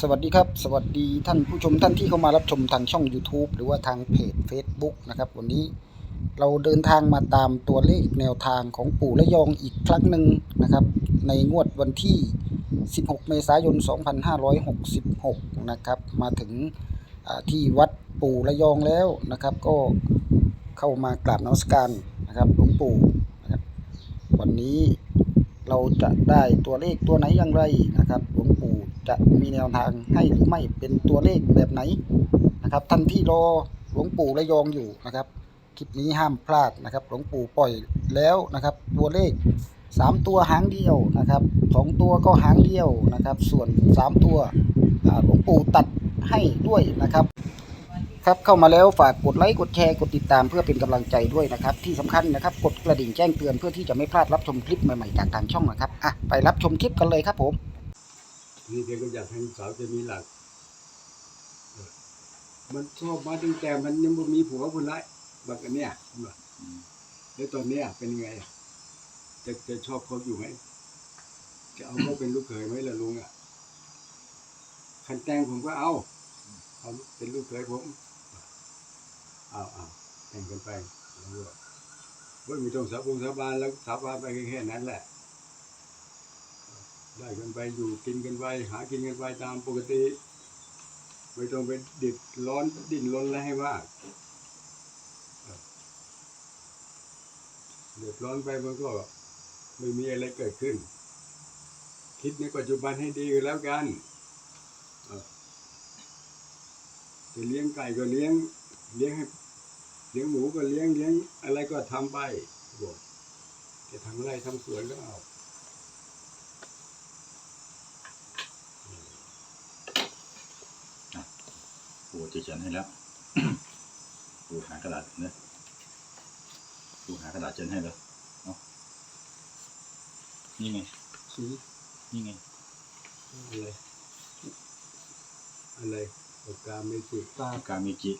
สวัสดีครับ สวัสดีท่านผู้ชมท่านที่เข้ามารับชมทางช่อง YouTube หรือว่าทางเพจ Facebook นะครับ วันนี้เราเดินทางมาตามตัวเลขแนวทางของปู่และยองอีกครั้งหนึ่งนะครับ ในงวดวันที่ 16 เมษายน 2566 นะครับ มาถึงที่วัดปู่และยองแล้วนะครับ ก็เข้ามากราบนมัสการนะครับหลวงปู่นะครับวันนี้เราจะได้ตัวเลขตัวไหนอย่างไรนะครับหลวง จะมีแนวทางให้หรือไม่เป็นตัวเลขแบบไหนนะครับ ท่านที่รอหลวงปู่ระยองอยู่นะครับคลิปนี้ห้ามพลาดนะครับ หลวงปู่ปล่อยแล้วนะครับ ตัวเลขสามตัวหางเดียวนะครับสองตัวก็หางเดียวนะครับ ส่วนสามตัวหลวงปู่ตัดให้ด้วยนะครับครับเข้ามาแล้วฝากกดไลค์กดแชร์กดติดตามเพื่อเป็นกำลังใจด้วยนะครับ ที่สำคัญนะครับ กดกระดิ่งแจ้งเตือนเพื่อที่จะไม่พลาดรับชมคลิปใหม่ๆจากทางช่องนะครับอะไปรับชมคลิปกันเลยครับผม นี่แกก็อยากให้สาวจะมีหลัก มันชอบมาตั้งแต่มันยังบ่มีผัวคนละบักอันเนี้ยแล้วตอนเนี้ยเป็นยังไง จะจะชอบเขาอยู่ไหม จะเอาเขาเป็นลูกเขยไหมล่ะลุงอะคันแต่งผมก็เอาเอาเป็นลูกเขยผมเอาเอาแต่งกันไปแล้วก็ว่ามีต้องสาบงสาบานแล้วสาบานไปแค่นั้นแหละ ได้กันไปอยู่กินกันไปหากินกันไปตามปกติไม่ต้องไปดิดร้อนดิ้นรนอะไรให้มากเดือดร้อนไปมันก็ไม่มีอะไรเกิดขึ้น คิดในปัจจุบันให้ดีก็แล้วกันจะเลี้ยงไก่ก็เลี้ยงเลี้ยงให้เลี้ยงหมูก็เลี้ยงเลี้ยงอะไรก็ทำไปบอกจะทำอะไรทำสวนก็เอา ปูจะเขียนให้แล้วปูหากระดาษเนี่ยปูหากระดาษเขียนให้เลยเนาะนี่ไงสีนี่ไงอะไรอะไรปากกาเมจิกกากามิจิ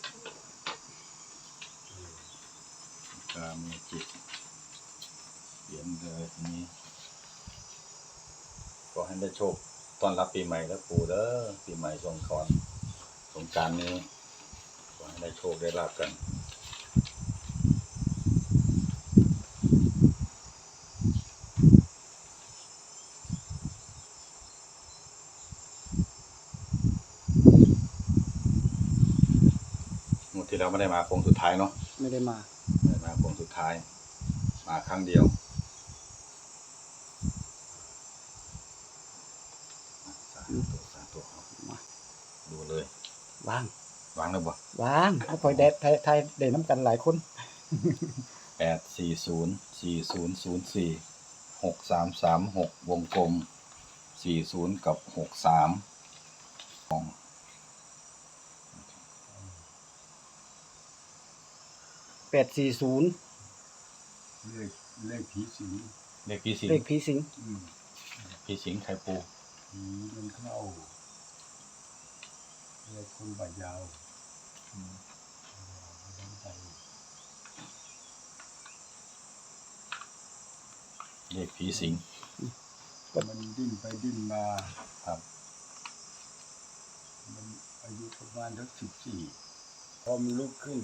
กามิจิเขียนเลยทีนี้ขอให้ได้โชคต้อนรับปีใหม่แล้วปูเด้อปีใหม่สงกรานต์ สงกรารนี้ขอให้ได้โชคได้ลาบกันงวดที่แล้วไม่ได้มาโค้งสุดท้ายเนาะไม่ได้มาไม่ได้มาโค้งสุดท้าย มาครั้งเดียวสาธุสาธุเอามาดูเลย วางวางเลยบ่วางแล้วคอยแดดไทยไทยเด่นน้ำกันหลายคนแปดสี่ศูนย์สี่ศูนย์ศูนย์สี่หกสามสามหกวงกลมสี่ศูนย์กับหกสามของแปดสี่ศูนย์เลขเลขผีสิงเลขพี่สิงเลขผีสิงอืมพี่สิงไข่ปูผีมันเข้า เลขคนบาดยาวอืมเอาไปเลขพี่สิงมันดิ้นไปดิ้นมาครับ มันอายุประมาณสักสิบสี่พอมันลุกขึ้น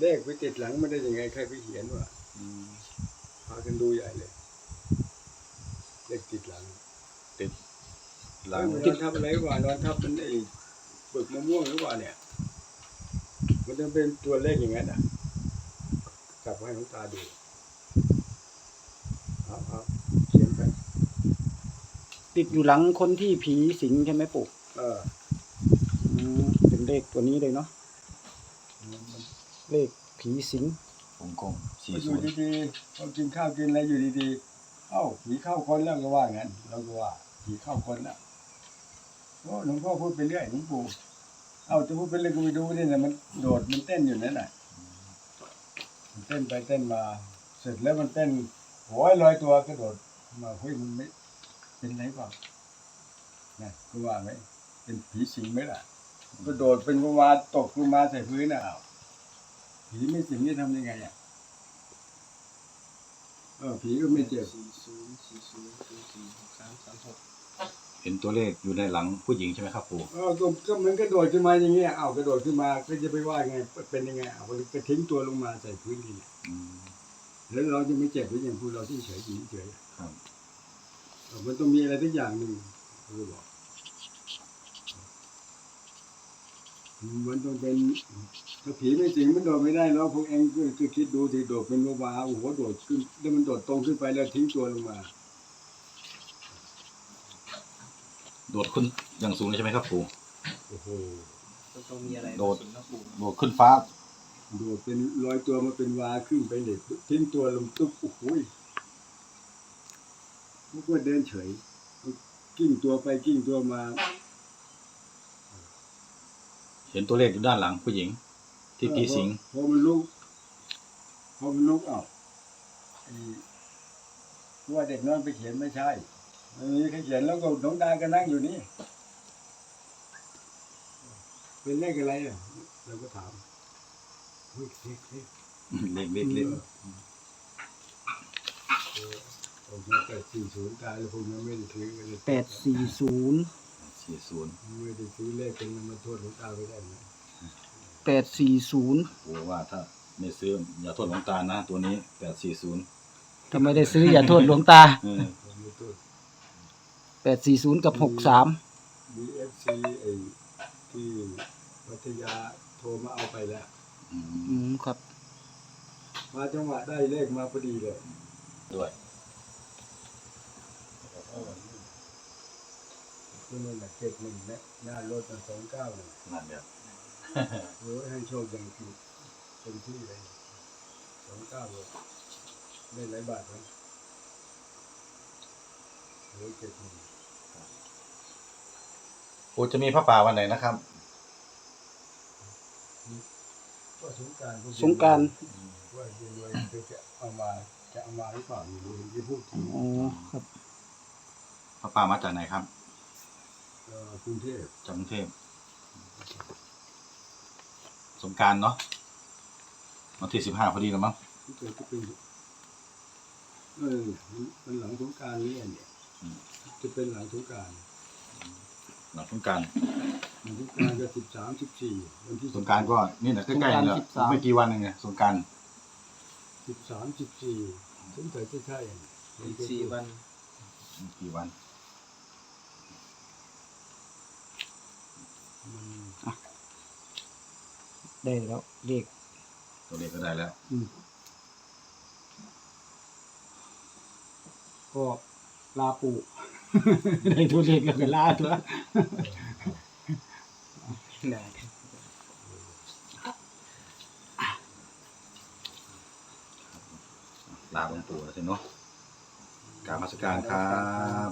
เลขไปติดหลังไม่ได้ยังไงใครไปเขียนวะพากันดูใหญ่เลย เลขติดหลัง ติด หนลังอนทับอะไรวะนอนทับมันไอ้ปึกมะม่วงหรือเปล่าเนี่ย มันจะเป็นตัวเลขอย่างนั้นอะกลับให้น้องตาดูเอาเอาเขียนไปติดอยู่หลังคนที่ผีสิงใช่ไหมปู่เอออืมเป็นเลขตัวนี้เลยเนาะมันเลขผีสิงวงกลมสี่มันอศูยู่นย์ดีๆเรากินข้าวกินอะไรอยู่ดีๆเอ้าผีเข้าคนแล้วก็ว่างั้นเราก็ว่าผีเข้าคนแล้ว โอ้หลวงพ่อพูดไปเรื่อยหลวงปู่เอ้าจะพูดไปเรื่อยก็ไปดูนี่นะมันโดดมันเต้นอยู่นั่นน่ะมันเต้นไปเต้นมา เสร็จแล้วมันเต้นโอ้ยลอยตัวกระโดดมาเฮ้ยมันไม่เป็นไรเปล่านะก็ว่าไหมเป็นผีสิงไหมล่ะกระโดดเป็นกุมารตกกุมารใส่พื้นน่ะอ้าผีไม่สิงนี่ทำยังไงอะเออผีก็ไม่เจ็บสี่ศูนย์สี่ศูนย์ศูนย์สี่หกสามสามหก เห็นตัวเลขอยู่ในหลังผู้หญิงใช่ไหมครับปู่เออก็ก็มันกระโดดขึ้นมาอย่างเงี้ยเอากระโดดขึ้นมาก็จะไปว่าไงเป็นยังไงเอาก็ทิ้งตัวลงมาใส่พื้นดินอืมแล้วเราจะไม่เจ็บหรือยังพูดเราที่เฉยๆเฉยครับ ๆเออมันต้องมีอะไรสักอย่างหนึ่งเขาบอกมันต้องเป็นถ้าผีไม่สิงมันโดดไม่ได้แล้วพวกเองก็คือคิดดูสิโดดเป็นโลบาโอ้โหโดดขึ้นแล้วมันโดดตรงขึ้นไปแล้วทิ้งตัวลงมา โดดขึ้นอย่างสูงเลยใช่ไหมครับปู่โอ้โหต้องมีอะไรโดดสิงนะปู่โดดขึ้นฟ้า โดดเป็นลอยตัวมาเป็นวาขึ้นไปเด็กทิ้งตัวลงตุ๊บโอ้โหมันก็เดินเฉยกิ้งตัวไปกิ้งตัวมา เห็นตัวเลขอยู่ด้านหลังผู้หญิง ที่ผีสิงพอมันลุกพอมันลุกอ้าวไอ้ว่าเด็กน้อยไปเขียนไม่ใช่ ไม่มีใครเขียนแล้วก็น้องดาก็นั่งอยู่นี่ เป็นเลขอะไรอะเราก็ถามเฮ้ยเลขเลขเลขเลขเลขผมแปดสี่ศูนย์ตายแล้วผมยังไม่ได้ซื้อก็เลยแปดสี่ศูนย์สี่ศูนย์ไม่ได้ซื้อเลขเป็นมาโทษหลวงตาไม่ได้นะแปดสี่ศูนย์ปู่ว่าถ้าไม่ซื้ออย่าโทษหลวงตานะ ตัวนี้แปดสี่ศูนย์ถ้าไม่ได้ซื้ออย่าโทษหลวงตาเออผมไม่โทษ แปดสี่ศูนย์กับหกสามบีเอฟซีไอ้ที่พัทยาโทรมาเอาไปแล้ว อืมอืมครับ มาจังหวะได้เลขมาพอดีเลยด้วยที่นั่นแหละเจ็ดหนึ่งนะหน้ารถสองเก้าเลยนั่นแบบโอ้ยให้โชคอย่างจริงเต็มที่เลยสองเก้าเลยได้หลายบาทไหม โอ้ยเจ็ดหนึ่งปู่จะมีพระป่าวันไหนนะครับ ก็สงกรารสงกรานต์ว่าเย็นวยจะเอามาจะเอามาหรือเปล่าไม่รู้ที่พูดถึงอ๋อครับพระป่ามาจากไหนครับเอ่อกรุงเทพจากกรุงเทพสงกรารเนาะวันที่สิบห้าพอดีแล้วมั้งที่เกิดก็เป็นเออมันมันหลังสงกรารนี่เนี่ยอืม จะเป็นหลังสงกรารหลังสงกรารหลังสงกรารจะสิบสามสิบสี่วันที่สงกรารก็นี่แหละใกล้ๆเนี่ยสงกรานต์13 ไม่กี่วันเองไงสงกรารสิบสามสิบสี่สงสัยจะใช่อีกสี่วันไม่กี่วันมันได้แล้วเลขตัวเลขก็ได้แล้วอืมก็ ลาปูได้ตัวเลขแล้วก็ลาตัวนะลาหลวงปู่แล้วสิเนาะกรารมาสการครับ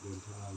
เดินทาง